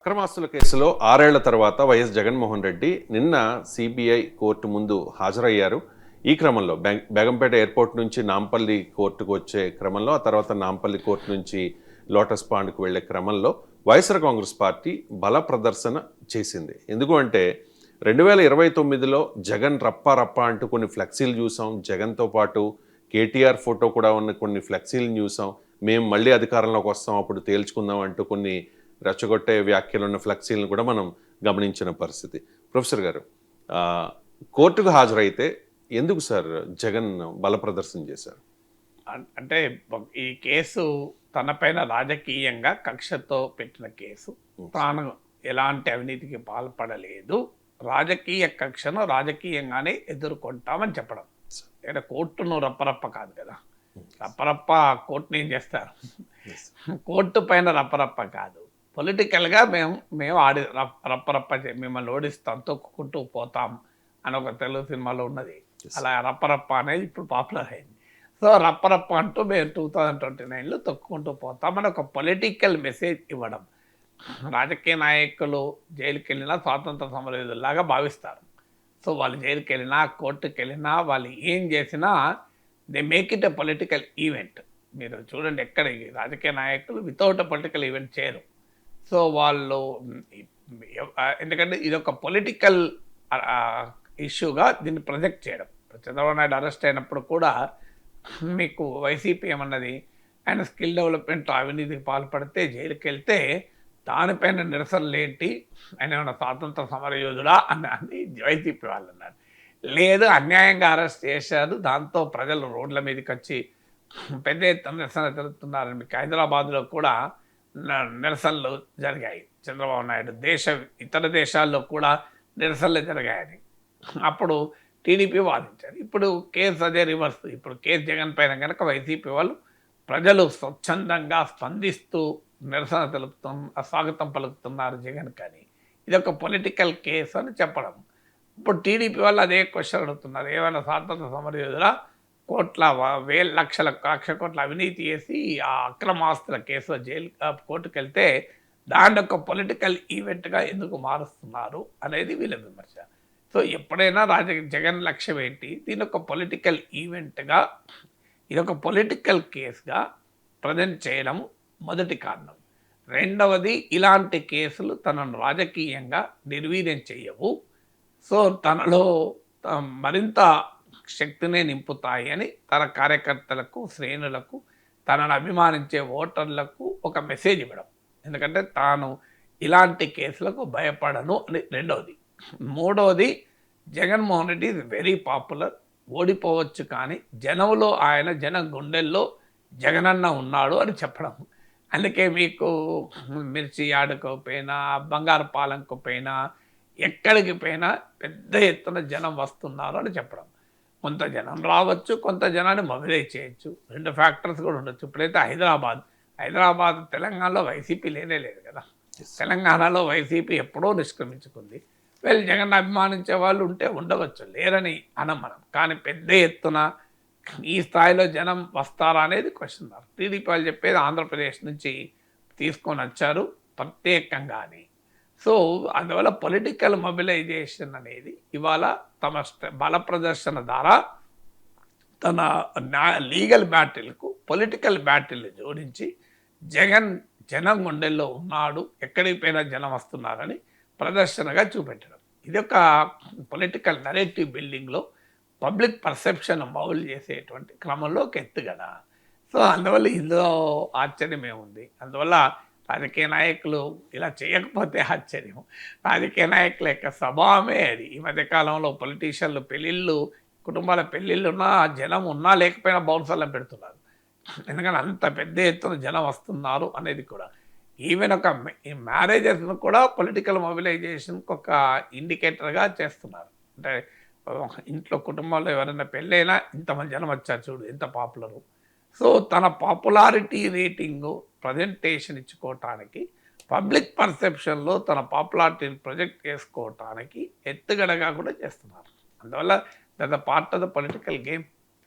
అక్రమాస్తుల కేసులో ఆరేళ్ళ తర్వాత వైఎస్ జగన్మోహన్ రెడ్డి నిన్న సిబిఐ కోర్టు ముందు హాజరయ్యారు. ఈ క్రమంలో బెం- బేగంపేట ఎయిర్పోర్ట్ నుంచి నాంపల్లి కోర్టుకు వచ్చే క్రమంలో ఆ తర్వాత నాంపల్లి కోర్టు నుంచి లోటస్ పాండ్కు వెళ్ళే క్రమంలో వైఎస్ఆర్ కాంగ్రెస్ పార్టీ బల ప్రదర్శన చేసింది. ఎందుకు అంటే రెండు వేల ఇరవై తొమ్మిదిలో జగన్ రప్ప రప్ప అంటూ కొన్ని ఫ్లెక్సీలు చూసాం. జగన్తో పాటు కేటీఆర్ ఫోటో కూడా ఉన్న కొన్ని ఫ్లెక్సీలు చూసాం. మేము మళ్ళీ అధికారంలోకి వస్తాం అప్పుడు తేల్చుకుందాం అంటూ కొన్ని రెచ్చగొట్టే వ్యాఖ్యలు ఉన్న ఫ్లెక్సీలను కూడా మనం గమనించిన పరిస్థితి. ప్రొఫెసర్ గారు కోర్టుకు హాజరైతే ఎందుకు సార్ జగన్ బల ప్రదర్శన చేశారు అంటే ఈ కేసు తనపైన రాజకీయంగా కక్షతో పెట్టిన కేసు. తాను ఎలాంటి అవినీతికి పాల్పడలేదు. రాజకీయ కక్షను రాజకీయంగానే ఎదుర్కొంటామని చెప్పడం. ఇక్కడ కోర్టును రప్పరప్ప కాదు కదా. రప్పరప్ప కోర్టుని ఏం చేస్తారు? కోర్టు పైన రప్పరప్ప కాదు. పొలిటికల్గా మేము మేము ఆడి రప్ప- రప్పరప్ప మిమ్మల్ని ఓడిస్తాం తొక్కుకుంటూ పోతాం అని ఒక తెలుగు సినిమాలో ఉన్నది. అలా రప్పరప్ప అనేది ఇప్పుడు పాపులర్ అయింది. సో రప్పరప్ప అంటూ మేము టూ థౌజండ్ ట్వంటీ నైన్లో తొక్కుకుంటూ పోతామని ఒక పొలిటికల్ మెసేజ్ ఇవ్వడం. రాజకీయ నాయకులు జైలుకి వెళ్ళినా స్వాతంత్ర సమరయోధుల్లాగా భావిస్తారు. సో వాళ్ళు జైలుకి వెళ్ళినా కోర్టుకి వెళ్ళినా వాళ్ళు ఏం చేసినా they make it a political event. మీరు చూడండి ఎక్కడ రాజకీయ నాయకులు వితౌట్ పొలిటికల్ ఈవెంట్ చేయరు. సో వాళ్ళు ఎందుకంటే ఇది ఒక పొలిటికల్ ఇష్యూగా దీన్ని ప్రొజెక్ట్ చేయడం. చంద్రబాబు నాయుడు అరెస్ట్ అయినప్పుడు కూడా మీకు వైసీపీ ఏమన్నది ఆయన స్కిల్ డెవలప్మెంట్ అవినీతికి పాల్పడితే జైలుకి వెళ్తే దానిపైన నిరసనలు ఏంటి ఆయన ఏమన్నా స్వాతంత్ర సమరయోధుడా అని అని వైసీపీ వాళ్ళు అన్నారు. లేదు అన్యాయంగా అరెస్ట్ చేశారు దాంతో ప్రజలు రోడ్ల మీదకి వచ్చి పెద్ద ఎత్తున నిరసన జరుగుతున్నారని మీకు హైదరాబాద్లో కూడా నిరసనలు జరిగాయి. చంద్రబాబు నాయుడు దేశ ఇతర దేశాల్లో కూడా నిరసనలు జరిగాయని. అప్పుడు టీడీపీ వాదించారు. ఇప్పుడు కేసు అదే రివర్స్. ఇప్పుడు కేసు జగన్ పైన కనుక వైసీపీ వాళ్ళు ప్రజలు స్వచ్ఛందంగా స్పందిస్తూ నిరసన తెలుపుతు స్వాగతం పలుకుతున్నారు జగన్ కానీ. ఇది ఒక పొలిటికల్ కేసు అని చెప్పడం. ఇప్పుడు టీడీపీ వాళ్ళు అదే క్వశ్చన్ అడుగుతున్నారు. ఏమైనా స్వాతంత్ర సమరయోధులా కోట్ల వేల లక్షల లక్ష కోట్ల అవినీతి చేసి ఆ అక్రమాస్తుల కేసులో జైలు కోర్టుకు వెళ్తే దాన్ని ఒక పొలిటికల్ ఈవెంట్గా ఎందుకు మారుస్తున్నారు అనేది వీళ్ళ విమర్శ. సో ఎప్పుడైనా రాజ జగన్ లక్ష్యం ఏంటి? దీని ఒక పొలిటికల్ ఈవెంట్గా ఇది ఒక పొలిటికల్ కేసుగా ప్రజెంట్ చేయడం మొదటి కారణం. రెండవది ఇలాంటి కేసులు తనను రాజకీయంగా నిర్వీర్యం చేయవు. సో తనలో త- మరింత శక్తిని నింపుతాయి అని తన కార్యకర్తలకు శ్రేణులకు తనను అభిమానించే ఓటర్లకు ఒక మెసేజ్ ఇవ్వడం. ఎందుకంటే తాను ఇలాంటి కేసులకు భయపడను అని రెండవది మూడవది Jaganmohan Reddy is very popular ఓడిపోవచ్చు కానీ జనంలో ఆయన జన గుండెల్లో జగనన్న ఉన్నాడు అని చెప్పడం. అందుకే మీకు మిర్చి ఆడుకోపోయినా బంగారు పాలంకోపోయినా ఎక్కడికి పోయినా పెద్ద ఎత్తున జనం వస్తున్నారు అని చెప్పడం. కొంత జనం రావచ్చు కొంత జనాన్ని మొబిలైజ్ చేయొచ్చు. రెండు ఫ్యాక్టర్స్ కూడా ఉండొచ్చు. ఇప్పుడైతే హైదరాబాద్ హైదరాబాద్ తెలంగాణలో వైసీపీ లేనే లేదు కదా. తెలంగాణలో వైసీపీ ఎప్పుడో నిష్క్రమించుకుంది. వీళ్ళు జగన్ అభిమానించే వాళ్ళు ఉంటే ఉండవచ్చు లేరని అనం మనం కానీ పెద్ద ఎత్తున ఈ స్థాయిలో జనం వస్తారా అనేది క్వశ్చన్ మార్క్ టీడీపీ వాళ్ళు చెప్పేది ఆంధ్రప్రదేశ్ నుంచి తీసుకొని వచ్చారు. ప్రత్యేకంగా అని. సో అందువల్ల పొలిటికల్ మొబిలైజేషన్ అనేది ఇవాళ తమ స్ట- బల ప్రదర్శన ద్వారా తన లీగల్ బ్యాటిల్కు పొలిటికల్ బ్యాటిల్ జోడించి జగన్ జనం గుండెల్లో ఉన్నాడు ఎక్కడికి పోయినా జనం వస్తున్నారని ప్రదర్శనగా చూపెట్టడం. ఇది ఒక పొలిటికల్ నరేటివ్ బిల్డింగ్లో పబ్లిక్ పర్సెప్షన్ బౌల్ చేసేటువంటి క్రమంలో ఒక ఎత్తు కదా సో అందువల్ల ఇందులో ఆశ్చర్యం ఏముంది అందువల్ల రాజకీయ నాయకులు ఇలా చేయకపోతే ఆశ్చర్యం. రాజకీయ నాయకుల యొక్క స్వభావమే అది. ఈ మధ్యకాలంలో పొలిటీషియన్లు పెళ్ళిళ్ళు కుటుంబాల పెళ్ళిళ్ళు ఉన్నా జనం ఉన్నా లేకపోయినా బౌన్సర్లను పెడుతున్నారు. ఎందుకంటే అంత పెద్ద ఎత్తున జనం వస్తున్నారు అనేది కూడా. ఈవెన్ ఒక మ్యారేజెస్ను కూడా పొలిటికల్ మొబిలైజేషన్కి ఒక ఇండికేటర్గా చేస్తున్నారు. అంటే ఇంట్లో కుటుంబంలో ఎవరైనా పెళ్ళైనా ఇంతమంది జనం వచ్చారు చూడు ఎంత పాపులరు సో తన పాపులారిటీ రేటింగు ప్రజెంటేషన్ ఇచ్చుకోవటానికి పబ్లిక్ పర్సెప్షన్లో తన పాపులారిటీని ప్రొజెక్ట్ చేసుకోవటానికి ఎత్తుగడగా కూడా చేస్తున్నారు. అందువల్ల that the part of the political game.